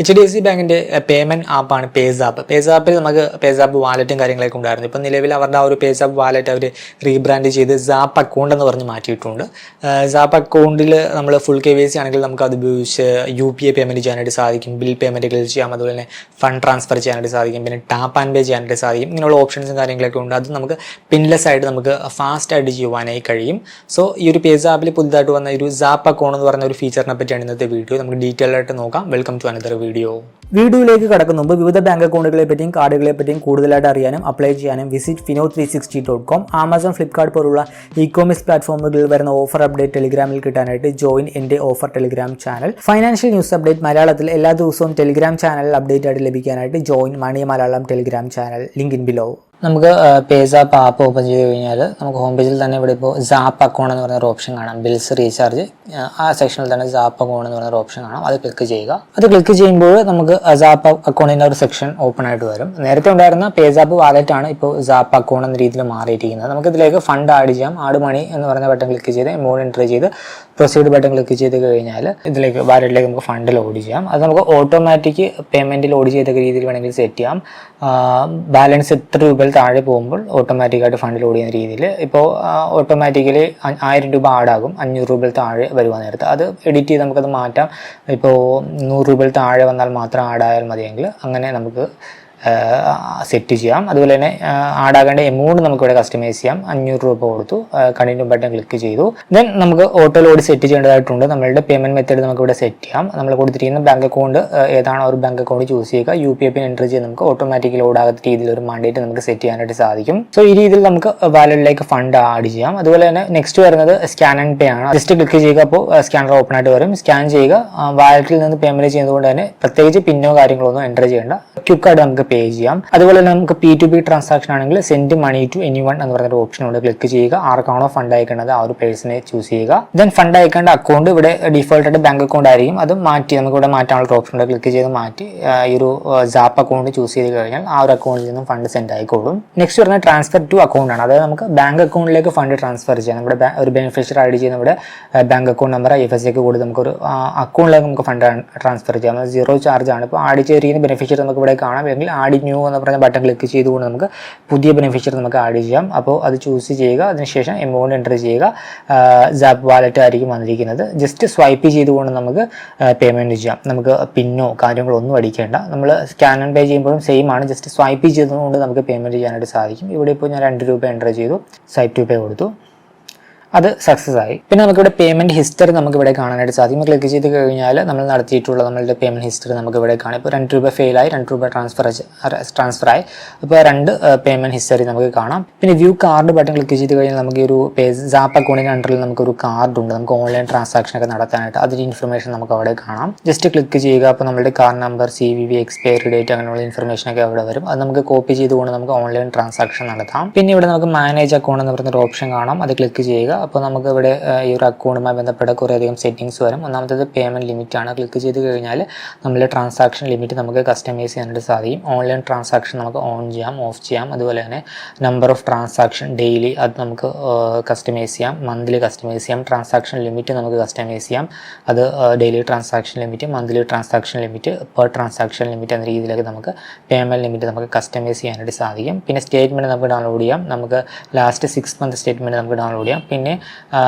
H D F C ബാങ്കിന്റെ payment ആപ്പാണ് PayZapp പേസാപ്പിൽ നമുക്ക് പേസാപ്പ് വാലറ്റും കാര്യങ്ങളൊക്കെ ഉണ്ടായിരുന്നു. ഇപ്പം നിലവിൽ അവരുടെ ആ ഒരു പേസാപ്പ് വാലറ്റ് അവർ റീബ്രാൻഡ് ചെയ്ത് സാപ്പ് അക്കൗണ്ട് എന്ന് പറഞ്ഞ് മാറ്റിയിട്ടുണ്ട്. സാപ്പ് അക്കൗണ്ടിൽ നമ്മൾ ഫുൾ കെ വി സി ആണെങ്കിൽ നമുക്ക് അത് ഉപയോഗിച്ച് യു പി ഐ പേയ്മെന്റ് ചെയ്യാനായിട്ട് സാധിക്കും. ബിൽ പേയ്മെന്റുകൾ ചെയ്യാം. അതുപോലെ തന്നെ ഫണ്ട് ട്രാൻസ്ഫർ ചെയ്യാനായിട്ട് സാധിക്കും. പിന്നെ ടാപ്പ് ആൻഡ് പേ ചെയ്യാനായിട്ട് സാധിക്കും. ഇങ്ങനെയുള്ള ഓപ്ഷൻസും കാര്യങ്ങളൊക്കെ ഉണ്ട്. അത് നമുക്ക് പിൻലെസ് ആയിട്ട് നമുക്ക് ഫാസ്റ്റ് ആയിട്ട് ചെയ്യുവാനായി കഴിയും. സോ ഈ ഒരു പേസാപ്പിൽ പുതുതായിട്ട് വന്ന ഒരു സാപ്പ് അക്കൗണ്ട് എന്ന് പറഞ്ഞ ഒരു ഫീച്ചറിനെ പറ്റിയാണ് ഇന്നത്തെ വീഡിയോ നമുക്ക് ഡീറ്റെയിൽ ആയിട്ട് നോക്കാം. വെൽക്കം ടു അനദർ വീഡിയോ വീഡിയോയിലേക്ക് കടക്കുന്ന മുമ്പ് വിവിധ ബാങ്ക് അക്കൗണ്ടുകളെ പറ്റിയും കാർഡുകളെ പറ്റിയും കൂടുതലായിട്ട് അറിയാനും അപ്ലൈ ചെയ്യാനും visit Fino three sixty dot com Amazon Flipkart പോലുള്ള ഇ കോമേഴ്സ് പ്ലാറ്റ്ഫോമുകളിൽ വരുന്ന ഓഫർ അപ്ഡേറ്റ് ടെലിഗ്രാമിൽ കിട്ടാനായിട്ട് ജോയിൻ എന്റെ offer Telegram channel financial news update മലയാളത്തിൽ എല്ലാ ദിവസവും ടെലിഗ്രാം ചാനൽ അപ്ഡേറ്റ് ആയിട്ട് ലഭിക്കാനായിട്ട് join money Malayalam Telegram channel link in below നമുക്ക് പേസാപ്പ് ആപ്പ് ഓപ്പൺ ചെയ്ത് കഴിഞ്ഞാൽ നമുക്ക് ഹോം പേജിൽ തന്നെ ഇവിടെ ഇപ്പോൾ സാപ്പ് അക്കൗണ്ട് എന്ന് ഒരു ഓപ്ഷൻ കാണാം. ബിൽസ് റീചാർജ് ആ സെക്ഷനിൽ തന്നെ സാപ്പ് അക്കൗണ്ട് എന്ന് ഒരു ഓപ്ഷൻ കാണാം. അത് ക്ലിക്ക് ചെയ്യുക. അത് ക്ലിക്ക് ചെയ്യുമ്പോൾ നമുക്ക് സാപ്പ് അക്കൗണ്ടിന്റെ ഒരു സെക്ഷൻ ഓപ്പൺ ആയിട്ട് വരും. നേരത്തെ ഉണ്ടായിരുന്ന പേസാപ്പ് വാലറ്റ് ആണ് ഇപ്പോൾ സാപ്പ് അക്കൗണ്ട് എന്ന രീതിയിൽ മാറിയിരിക്കുന്നത്. നമുക്ക് ഇതിലേക്ക് ഫണ്ട് ആഡ് ചെയ്യാം. ആഡ് മണി എന്ന് പറഞ്ഞ ബട്ടൺ ക്ലിക്ക് ചെയ്ത് എമൗണ്ട് എന്റർ ചെയ്ത് പ്രൊസീഡ് ബട്ടൺ ക്ലിക്ക് ചെയ്ത് കഴിഞ്ഞാൽ ഇതിലേക്ക് വാലറ്റിലേക്ക് നമുക്ക് ഫണ്ട് ലോഡ് ചെയ്യാം. അത് നമുക്ക് ഓട്ടോമാറ്റിക് പേയ്മെന്റ് ലോഡ് ചെയ്ത രീതിയിൽ വേണമെങ്കിൽ സെറ്റ് ചെയ്യാം. ബാലൻസ് എത്ര താഴെ പോകുമ്പോൾ ഓട്ടോമാറ്റിക്കായിട്ട് ഫണ്ട് ലോഡ് ചെയ്യുന്ന രീതിയിൽ ഇപ്പോൾ ഓട്ടോമാറ്റിക്കലി ആയിരം രൂപ ആഡാകും അഞ്ഞൂറ് രൂപയിൽ താഴെ വരുവാൻ നേരത്ത്. അത് എഡിറ്റ് ചെയ്ത് നമുക്കത് മാറ്റാം. ഇപ്പോൾ നൂറ് രൂപയിൽ താഴെ വന്നാൽ മാത്രം ആഡായാൽ മതിയെങ്കിൽ അങ്ങനെ നമുക്ക് സെറ്റ് ചെയ്യാം. അതുപോലെ തന്നെ ആഡാകേണ്ട എമൗണ്ട് നമുക്ക് ഇവിടെ കസ്റ്റമൈസ് ചെയ്യാം. അഞ്ഞൂറ് രൂപ കൊടുത്തു. കണ്ടിന്യൂ ബട്ടൺ ക്ലിക്ക് ചെയ്തു. ദെൻ നമുക്ക് ഓട്ടോ ലോഡ് സെറ്റ് ചെയ്യേണ്ടതായിട്ടുണ്ട്. നമ്മളുടെ പേയ്മെന്റ് മെത്തേഡ് നമുക്ക് ഇവിടെ സെറ്റ് ചെയ്യാം. നമ്മൾ കൊടുത്തിരിക്കുന്ന ബാങ്ക് അക്കൗണ്ട് ഏതാണ് ഒരു ബാങ്ക് അക്കൗണ്ട് ചൂസ് ചെയ്യുക U P I pin enter ചെയ്ത് നമുക്ക് ഓട്ടോമാറ്റിക്കലി ലോഡ് ആകാത്ത രീതിയിൽ ഒരു മാൻഡേറ്റ് നമുക്ക് സെറ്റ് ചെയ്യാനായിട്ട് സാധിക്കും. സോ ഈ രീതിയിൽ നമുക്ക് വാലറ്റിലേക്ക് ഫണ്ട് ആഡ് ചെയ്യാം. അതുപോലെ തന്നെ നെക്സ്റ്റ് വരുന്നത് സ്കാൻ ആൻഡ് പേ ആണ്. ജസ്റ്റ് ക്ലിക്ക് ചെയ്യുക അപ്പോൾ സ്കാനർ ഓപ്പൺ ആയിട്ട് വരും. സ്കാൻ ചെയ്യുക. വാലറ്റിൽ നിന്ന് പേയ്മെന്റ് ചെയ്യുന്നതുകൊണ്ട് തന്നെ പ്രത്യേകിച്ച് പിന്നോ കാര്യങ്ങളൊന്നും എന്റർ ചെയ്യേണ്ട. ക്യുക്കായിട്ട് നമുക്ക് പേ ചെയ്യാം. അതുപോലെ തന്നെ നമുക്ക് പി ടു പി ട്രാൻസാക്ഷൻ ആണെങ്കിൽ send money to anyone എന്ന് പറഞ്ഞൊരു ഓപ്ഷൻ ഉണ്ട്. ക്ലിക്ക് ചെയ്യുക. ആർക്കാണോ ഫണ്ട് അയക്കേണ്ടത് ആ ഒരു പേഴ്സണെ ചൂസ് ചെയ്യുക. ദെൻ ഫണ്ട് അയക്കേണ്ട അക്കൗണ്ട് ഇവിടെ ഡിഫോൾട്ട് ആയിട്ട് ബാങ്ക് അക്കൗണ്ട് ആയിരിക്കും. അത് മാറ്റി നമുക്ക് ഇവിടെ മാറ്റാനുള്ള ഓപ്ഷൻ ഉണ്ട്. ക്ലിക്ക് ചെയ്ത് മാറ്റി ഈ ഒരു ജാപ്പ് അക്കൗണ്ട് ചൂസ് ചെയ്ത് കഴിഞ്ഞാൽ ആ ഒരു അക്കൗണ്ടിൽ നിന്നും ഫണ്ട് സെൻഡ് ആയിക്കോളും. നെക്സ്റ്റ് പറഞ്ഞാൽ ട്രാൻസ്ഫർ ടു അക്കൗണ്ട് ആണ്. അതായത് നമുക്ക് ബാങ്ക് അക്കൗണ്ടിലേക്ക് ഫണ്ട് ട്രാൻസ്ഫർ ചെയ്യാം. നമ്മുടെ ഒരു ബെനിഫിഷ്യറി ആഡ് ചെയ്യുന്ന നമ്മുടെ bank account number I F S ഒക്കെ കൂടി നമുക്കൊരു അക്കൗണ്ടിലേക്ക് നമുക്ക് ഫണ്ട് ട്രാൻസ്ഫർ ചെയ്യാം. സീറോ ചാർജ് ആണ്. ഇപ്പോൾ ആഡ് ചെയ്തിരിക്കുന്ന ബെനിഫിഷ്യറി നമുക്ക് ഇവിടെ കാണാം. അല്ലെങ്കിൽ ആഡ് ന്യൂ എന്ന് പറഞ്ഞ ബട്ടൺ ക്ലിക്ക് ചെയ്തുകൊണ്ട് നമുക്ക് പുതിയ ബെനിഫിഷ്യറി നമുക്ക് ആഡ് ചെയ്യാം. അപ്പോൾ അത് ചൂസ് ചെയ്യുക. അതിനുശേഷം എമൗണ്ട് എന്റർ ചെയ്യുക. സാപ്പ് വാലറ്റ് ആയിരിക്കും വന്നിരിക്കുന്നത്. ജസ്റ്റ് സ്വൈപ്പ് ചെയ്തുകൊണ്ട് നമുക്ക് പേയ്മെന്റ് ചെയ്യാം. നമുക്ക് പിന്നോ കാര്യങ്ങളോ ഒന്നും അടിക്കേണ്ട. നമ്മൾ സ്കാൻ ആൻഡ് പേ ചെയ്യുമ്പോഴും സെയിം ആണ്. ജസ്റ്റ് സ്വൈപ്പ് ചെയ്തുകൊണ്ട് നമുക്ക് പേയ്മെന്റ് ചെയ്യാനായിട്ട് സാധിക്കും. ഇവിടെ ഇപ്പോൾ ഞാൻ രണ്ട് രൂപ എന്റർ ചെയ്തു. സ്വൈപ്പ് ടു പേ കൊടുത്തു. അത് സക്സസ് ആയി. പിന്നെ നമുക്കിവിടെ പേയ്മെന്റ് ഹിസ്റ്ററി നമുക്ക് ഇവിടെ കാണാനായിട്ട് സാധിക്കും. ക്ലിക്ക് ചെയ്ത് കഴിഞ്ഞാൽ നമ്മൾ നടത്തിയിട്ടുള്ള നമ്മളുടെ പേയ്മെന്റ് ഹിസ്റ്ററി നമുക്ക് ഇവിടെ കാണാം. ഇപ്പോൾ രണ്ട് രൂപ ആയി രണ്ട് രൂപ ട്രാൻസ്ഫർ ട്രാൻസ്ഫർ ആയി. അപ്പോൾ രണ്ട് പേയ്മെന്റ് ഹിസ്റ്ററി നമുക്ക് കാണാം. പിന്നെ വ്യൂ കാർഡ് ബട്ടൺ ക്ലിക്ക് ചെയ്ത് കഴിഞ്ഞാൽ നമുക്ക് ഒരു സാപ്പ് അക്കൗണ്ടിന്റെ അണ്ടറിൽ നമുക്ക് ഒരു കാർഡ് ഉണ്ട്. നമുക്ക് ഓൺലൈൻ ട്രാൻസാക്ഷൻ ഒക്കെ നടത്താനായിട്ട് അതിന്റെ ഇൻഫർമേഷൻ നമുക്ക് അവിടെ കാണാം. ജസ്റ്റ് ക്ലിക്ക് ചെയ്യുക. അപ്പോൾ നമ്മുടെ card number C V V expiry date അങ്ങനെയുള്ള ഇൻഫർമേഷൻ ഒക്കെ അവിടെ വരും. അത് നമുക്ക് കോപ്പി ചെയ്തുകൊണ്ട് നമുക്ക് ഓൺലൈൻ ട്രാൻസാക്ഷൻ നടത്താം. പിന്നെ ഇവിടെ നമുക്ക് മാനേജ് അക്കൗണ്ട് എന്ന് പറഞ്ഞൊരു ഓപ്ഷൻ കാണാം. അത് ക്ലിക്ക് ചെയ്യുക. അപ്പോൾ നമുക്ക് ഇവിടെ ഈ ഒരു അക്കൗണ്ടുമായി ബന്ധപ്പെട്ട കുറേയധികം സെറ്റിംഗ്സ് വരും. ഒന്നാമത്തേത് പേയ്മെന്റ് ലിമിറ്റ് ആണ്. ക്ലിക്ക് ചെയ്ത് കഴിഞ്ഞാൽ നമ്മൾ ട്രാൻസാക്ഷൻ ലിമിറ്റ് നമുക്ക് കസ്റ്റമൈസ് ചെയ്യാനായിട്ട് സാധിക്കും. ഓൺലൈൻ ട്രാൻസാക്ഷൻ നമുക്ക് ഓൺ ചെയ്യാം ഓഫ് ചെയ്യാം. അതുപോലെ തന്നെ നമ്പർ ഓഫ് ട്രാൻസാക്ഷൻ ഡെയിലി അത് നമുക്ക് കസ്റ്റമൈസ് ചെയ്യാം. മന്ത്ലി കസ്റ്റമൈസ് ചെയ്യാം. ട്രാൻസാക്ഷൻ ലിമിറ്റ് നമുക്ക് കസ്റ്റമൈസ് ചെയ്യാം. അത് daily transaction limit monthly transaction limit per transaction limit എന്ന രീതിയിലൊക്കെ നമുക്ക് പേയ്മെന്റ് ലിമിറ്റ് നമുക്ക് കസ്റ്റമൈസ് ചെയ്യാനായിട്ട് സാധിക്കും. പിന്നെ സ്റ്റേറ്റ്മെന്റ് നമുക്ക് ഡൗൺലോഡ് ചെയ്യാം. നമുക്ക് ലാസ്റ്റ് സിക്സ് മന്ത് സ്റ്റേറ്റ്മെന്റ് നമുക്ക് ഡൗൺലോഡ് ചെയ്യാം. പിന്നെ ആ,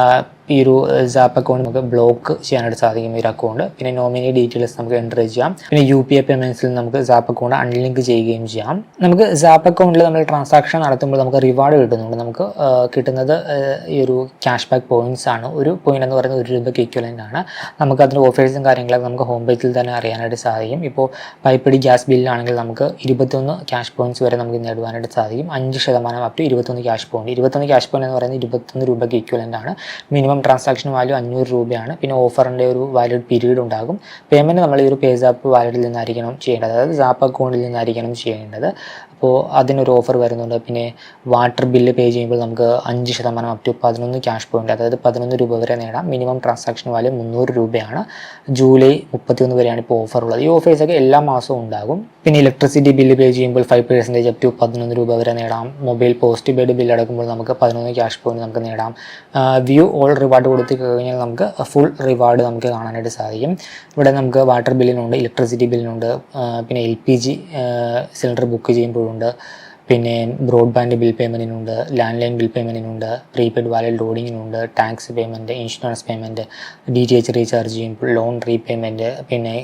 ഈ ഒരു സാപ്പ് അക്കൗണ്ട് നമുക്ക് ബ്ലോക്ക് ചെയ്യാനായിട്ട് സാധിക്കും ഈ ഒരു അക്കൗണ്ട് പിന്നെ നോമിനി ഡീറ്റെയിൽസ് നമുക്ക് എന്റർ ചെയ്യാം. പിന്നെ യു പി ഐ പേയ്മെന്റ്സിൽ നമുക്ക് സാപ്പ് അക്കൗണ്ട് അൺലിങ്ക് ചെയ്യുകയും ചെയ്യാം. നമുക്ക് സാപ്പ് അക്കൗണ്ടിൽ നമ്മൾ ട്രാൻസാക്ഷൻ നടത്തുമ്പോൾ നമുക്ക് റിവാർഡ് കിട്ടുന്നുണ്ട്. നമുക്ക് കിട്ടുന്നത് ഈ ഒരു ക്യാഷ് ബാക്ക് പോയിന്റ്സ് ആണ്. ഒരു പോയിന്റ് എന്ന് പറയുന്നത് ഒരു രൂപയ്ക്ക് ഇക്വലന്റ് ആണ്. നമുക്ക് അതിന്റെ ഓഫേഴ്സും കാര്യങ്ങളൊക്കെ നമുക്ക് ഹോം പേജിൽ തന്നെ അറിയാനായിട്ട് സാധിക്കും. ഇപ്പോൾ പൈപ്പടി ഗ്യാസ് ബില്ലാണെങ്കിൽ നമുക്ക് ഇരുപത്തൊന്ന് ക്യാഷ് പോയിന്റ്സ് വരെ നമുക്ക് നേടുവാനായിട്ട് സാധിക്കും. അഞ്ച് ശതമാനം അപ് ടു ഇരുപത്തൊന്ന് ക്യാഷ് പോയിന്റ് ഇരുപത്തൊന്ന് ക്യാഷ് പോയിന്റ് എന്ന് പറയുന്നത് ഇരുപത്തൊന്ന് രൂപയ്ക്ക് ഇക്വലന്റ് ആണ്. മിനിമം ട്രാൻസാക്ഷൻ വാല്യൂ അഞ്ഞൂറ് രൂപയാണ്. പിന്നെ ഓഫറിന്റെ ഒരു വാലിഡ് പീരീഡ് ഉണ്ടാകും. പേയ്മെന്റ് നമ്മൾ ഈ ഒരു പേസാപ്പ് വാലറ്റിൽ നിന്നായിരിക്കണം ചെയ്യേണ്ടത്. അതായത് സാപ്പ് അക്കൗണ്ടിൽ നിന്നായിരിക്കണം ചെയ്യേണ്ടത്. അപ്പോൾ അതിനൊരു ഓഫർ വരുന്നുണ്ട്. പിന്നെ വാട്ടർ ബില്ല് പേ ചെയ്യുമ്പോൾ നമുക്ക് അഞ്ച് ശതമാനം അപ് ടു പതിനൊന്ന് ക്യാഷ് പോയിന്റ് അതായത് പതിനൊന്ന് രൂപ വരെ നേടാം. മിനിമം ട്രാൻസാക്ഷൻ വാല്യൂ മുന്നൂറ് രൂപയാണ്. ജൂലൈ മുപ്പത്തിയൊന്ന് വരെയാണ് ഇപ്പോൾ ഓഫർ ഉള്ളത്. ഈ ഓഫേഴ്സൊക്കെ എല്ലാ മാസവും ഉണ്ടാകും. പിന്നെ ഇലക്ട്രിസിറ്റി ബില്ല് പേ ചെയ്യുമ്പോൾ ഫൈവ് പെർസെന്റേജ് അപ് ടു പതിനൊന്ന് രൂപ വരെ നേടാം. മൊബൈൽ പോസ്റ്റ് പെയ്ഡ് ബില്ല് അടക്കുമ്പോൾ നമുക്ക് പതിനൊന്ന് ക്യാഷ് പോയിന്റ് നമുക്ക് നേടാം. വ്യൂ ഓൾ റിവാർഡ് കൊടുത്ത് കഴിഞ്ഞാൽ നമുക്ക് ഫുൾ റിവാർഡ് നമുക്ക് കാണാനായിട്ട് സാധിക്കും. ഇവിടെ നമുക്ക് വാട്ടർ ബില്ലിനുണ്ട് ഇലക്ട്രിസിറ്റി ബില്ലിനുണ്ട് പിന്നെ L P G cylinder book ചെയ്യുമ്പോഴുണ്ട് പിന്നെ ബ്രോഡ്ബാൻഡ് ബിൽ പേയ്മെന്റിനുണ്ട് ലാൻഡ് ലൈൻ ബിൽ പേയ്മെന്റിനുണ്ട് prepaid wallet ലോഡിങ്ങിനുണ്ട് tax payment insurance payment D T H recharge ചെയ്യുമ്പോൾ ലോൺ റീപേയ്മെന്റ് പിന്നെ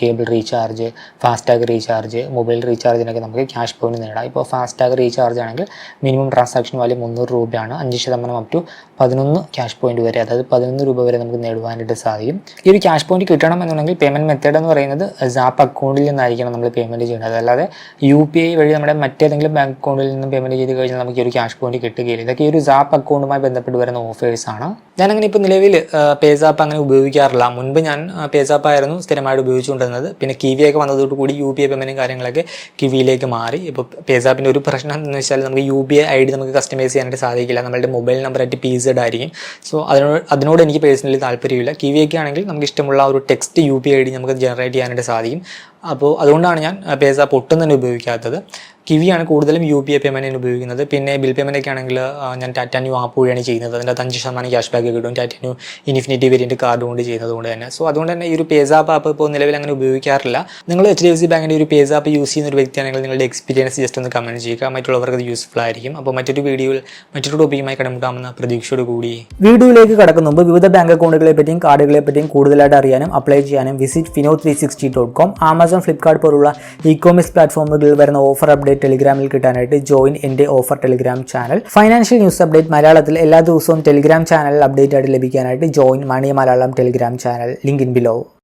cable recharge FASTag recharge mobile റീചാർജിനൊക്കെ നമുക്ക് ക്യാഷ് പോയിന്റ് നേടാം. ഇപ്പോൾ ഫാസ്ടാഗ് റീചാർജ് ആണെങ്കിൽ minimum transaction value മുന്നൂറ് രൂപയാണ്. അഞ്ച് ശതമാനം അപ് ടു പതിനൊന്ന് ക്യാഷ് പോയിന്റ് വരെ അതായത് പതിനൊന്ന് രൂപ വരെ നമുക്ക് നേടുവാനായിട്ട് സാധിക്കും. ഈ ഒരു ക്യാഷ് പോയിന്റ് കിട്ടണം എന്നുണ്ടെങ്കിൽ പേയ്മെന്റ് മെത്തേഡ് എന്ന് പറയുന്നത് സാപ്പ് അക്കൗണ്ടിൽ നിന്നായിരിക്കണം നമ്മൾ പേയ്മെന്റ് ചെയ്യേണ്ടത് അല്ലാതെ യു പി ഐ വഴി നമ്മുടെ മറ്റേതെങ്കിലും ബാങ്ക് അക്കൗണ്ടിൽ നിന്നും പേയ്മെന്റ് ചെയ്ത് കഴിഞ്ഞാൽ നമുക്ക് ഈ ഒരു ക്യാഷ് പോയിന്റ് കിട്ടുകയില്ല. ഇതൊക്കെ ഈ ഒരു സാപ്പ് അക്കൗണ്ടുമായി ബന്ധപ്പെട്ട് വരുന്ന ഓഫേഴ്സ് ആണ്. ഞാൻ അങ്ങനെ ഇപ്പോൾ നിലവിൽ പേസാപ്പ് അങ്ങനെ ഉപയോഗിക്കാറില്ല. മുൻപ് ഞാൻ പേസാപ്പ് ആയിരുന്നു സ്ഥിരമായിട്ട് ഉപയോഗിച്ചുകൊണ്ടിരുന്നത്. പിന്നെ കിവി ഒക്കെ വന്നതോടുകൂടി യു പി ഐ പേയ്മെന്റും കാര്യങ്ങളൊക്കെ കിവിയിലേക്ക് മാറി. ഇപ്പോൾ പേസാപ്പിന്റെ ഒരു പ്രശ്നം എന്ന് വെച്ചാൽ നമുക്ക് U P I I D നമുക്ക് കസ്റ്റമൈസ് ചെയ്യാനായിട്ട് സാധിക്കില്ല. നമ്മുടെ മൊബൈൽ നമ്പർ ആയിട്ട് പി സെഡ് ആയിരിക്കും. സോ അതിനോട് അതിനോട് എനിക്ക് പേഴ്സണലി താല്പര്യമില്ല. കിവിയൊക്കെ ആണെങ്കിൽ നമുക്ക് ഇഷ്ടമുള്ള ഒരു text U P I I നമുക്ക് ജനറേറ്റ് ചെയ്യാനായിട്ട് സാധിക്കും. അപ്പോൾ അതുകൊണ്ടാണ് ഞാൻ പേസാപ്പ് ഒട്ടും തന്നെ ഉപയോഗിക്കാത്തത്. കിവിയാണ് കൂടുതലും യു പി ഐ പേയ്മെന്റിന് ഉപയോഗിക്കുന്നത്. പിന്നെ ബിൽ പേയ്മെന്റ് ഒക്കെ ആണെങ്കിൽ ഞാൻ ടാറ്റാന്യൂ ആപ്പ് വഴിയാണ് ചെയ്യുന്നത്. അതിന്റെ അഞ്ച് ശതമാനം ക്യാഷ് ബാക്ക് കിട്ടും. ടാറ്റാന്യൂ ഇൻഫിനിറ്റി വേരിയന്റ് കാർഡ് കൊണ്ട് ചെയ്യുന്നത് കൊണ്ട് തന്നെ. സോ അതുകൊണ്ട് തന്നെ ഈ ഒരു പേസാപ്പ് ആപ്പ് ഇപ്പോൾ നിലവിൽ അങ്ങനെ ഉപയോഗിക്കാറില്ല. നിങ്ങൾ എച്ച് ഡി എഫ് സി ബാങ്കിന്റെ ഒരു പേസാപ്പ് യൂസ് ചെയ്യുന്ന ഒരു വ്യക്തിയാണെങ്കിൽ നിങ്ങളുടെ എക്സ്പീരിയൻസ് ജസ്റ്റ് ഒന്ന് കമന്റ് ചെയ്യുക. മറ്റുള്ളവർക്ക് അത് യൂസ്ഫുൾ ആയിരിക്കും. അപ്പോൾ മറ്റൊരു വീഡിയോയിൽ മറ്റൊരു ടോപ്പിക്കുമായി കിടക്കാമെന്ന പ്രതീക്ഷയോട് കൂടി. വീഡിയോയിലേക്ക് കടക്കുന്ന മുമ്പ് വിവിധ ബാങ്ക് അക്കൗണ്ടുകളെ പറ്റിയും കാർഡുകളെ പറ്റിയും കൂടുതലായിട്ട് അറിയാനും അപ്ലൈ ചെയ്യാനും visit Fino three sixty dot com Amazon Flipkart പോലുള്ള ഇ കോമേഴ്സ് പ്ലാറ്റ്ഫോമുകളിൽ വരുന്ന ഓഫർ അപ്ഡേറ്റ് ടെലിഗ്രാമിൽ കിട്ടാനായിട്ട് ജോയിൻ എന്റെ offer Telegram channel financial news update മലയാളത്തിൽ എല്ലാ ദിവസവും ടെലിഗ്രാം ചാനൽ അപ്ഡേറ്റ് ആയിട്ട് ലഭിക്കാനായിട്ട് join money Malayalam Telegram channel link in below